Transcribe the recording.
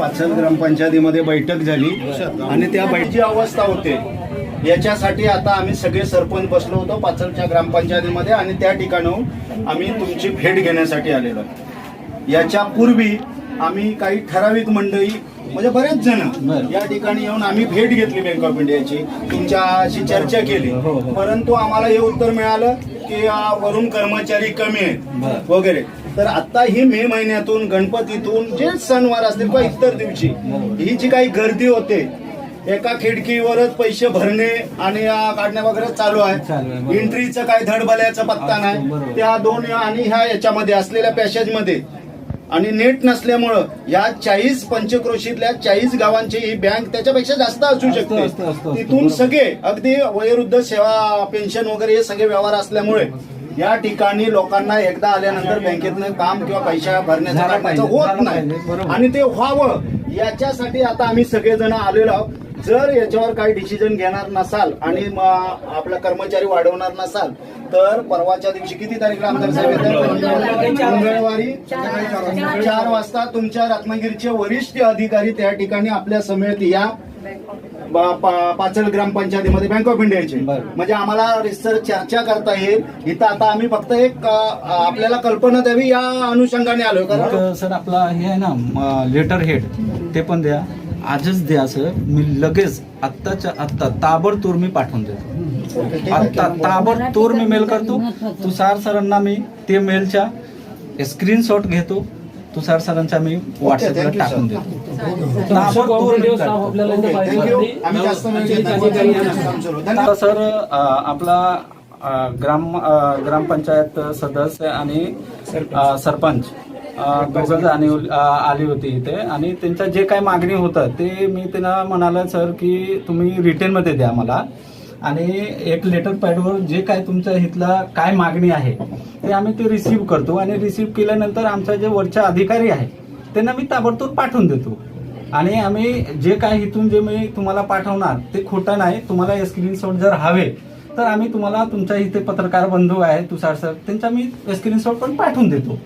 पाचल ग्रामपंचायतीमध्ये बैठक झाली आणि त्या बैठकीची अवस्था होते. याच्यासाठी आता आम्ही सगळे सरपंच बसलो होतो पाचलच्या ग्रामपंचायतीमध्ये आणि त्या ठिकाणाहून आम्ही तुमची भेट घेण्यासाठी आलेलो. याच्या पूर्वी आम्ही काही ठराविक मंडळी म्हणजे बरेच जण या ठिकाणी येऊन आम्ही भेट घेतली बँक ऑफ इंडियाची तुमच्याशी चर्चा केली. परंतु आम्हाला हे उत्तर मिळालं की वरून कर्मचारी कमी आहेत वगैरे. तर आता ही मे महिन्यातून गणपतीतून जे सणवार असतील किंवा इतर दिवशी ही जी काही गर्दी होते एका खिडकीवरच पैसे भरणे आणि काढणे वगैरे चालू आहे. एंट्रीचं काय धडबल्याचा पत्ता नाही. त्या दोन आणि ह्या याच्यामध्ये असलेल्या पॅसेजमध्ये आणि नेट नसल्यामुळं या चाळीस पंचक्रोशीतल्या चाळीस गावांची ही बँक त्याच्यापेक्षा जास्त असू शकते तिथून. सगळे अगदी वयोवृद्ध सेवा पेन्शन वगैरे हे सगळे व्यवहार असल्यामुळे या ठिकाणी लोकांना एकदा आल्यानंतर बँकेतनं काम किंवा पैसा भरण्याचं होत नाही. आणि ते व्हावं याच्यासाठी आता आम्ही सगळेजण आलेलो आहोत. जर याच्यावर काही डिसिजन घेणार नसाल आणि आपला कर्मचारी वाढवणार नसाल तर परवाच्या दिवशी किती तारीखला आमदार साहेब येतात? मंगळवारी चार वाजता तुमच्या रत्नागिरीचे वरिष्ठ अधिकारी त्या ठिकाणी आपल्या समेत या. बा- पा- पाचल ग्रामपंचायतीमध्ये बँक ऑफ इंडियाचे. म्हणजे आम्हाला रिसर चर्चा करता येईल. इथं आता आम्ही फक्त एक आपल्याला कल्पना द्यावी या अनुषंगाने आलोय. कारण सर आपला हे आहे ना लेटर हेड ते पण द्या. आजच द्या सर. मी लगेच आत्ताच्या आत्ता ताबडतोब मी पाठवून देतो. आत्ता ताबडतोब मी मेल करतो. तुषार सरांना मी ते मेलच्या स्क्रीनशॉट घेतो. तुषार सरांच्या मी व्हॉट्सअपला टाकून. देतो. आम्ही सुरू. आपला ग्राम ग्रामपंचायत सदस्य आणि सरपंच. दोघं आणि आली होती इथे. आणि त्यांच्या जे काय मागणी होतं ते मी त्यांना म्हणालं सर की तुम्ही रिटर्नमध्ये द्या मला. आणि एक लेटर पॅडवर जे काय तुमच्या हितला काय मागणी आहे ते आम्ही ते रिसीव्ह करतो. आणि रिसीव्ह केल्यानंतर आमचा जे वरच्या अधिकारी आहे त्यांना मी ताबडतोब पाठवून देतो. आणि आम्ही जे काय इथून जे मी तुम्हाला पाठवणार ते खोटं नाही. तुम्हाला स्क्रीनशॉट जर हवे तर आम्ही तुम्हाला तुमच्या इथे पत्रकार बंधू आहे तुषार सर त्यांचा मी स्क्रीनशॉट पण पाठवून देतो.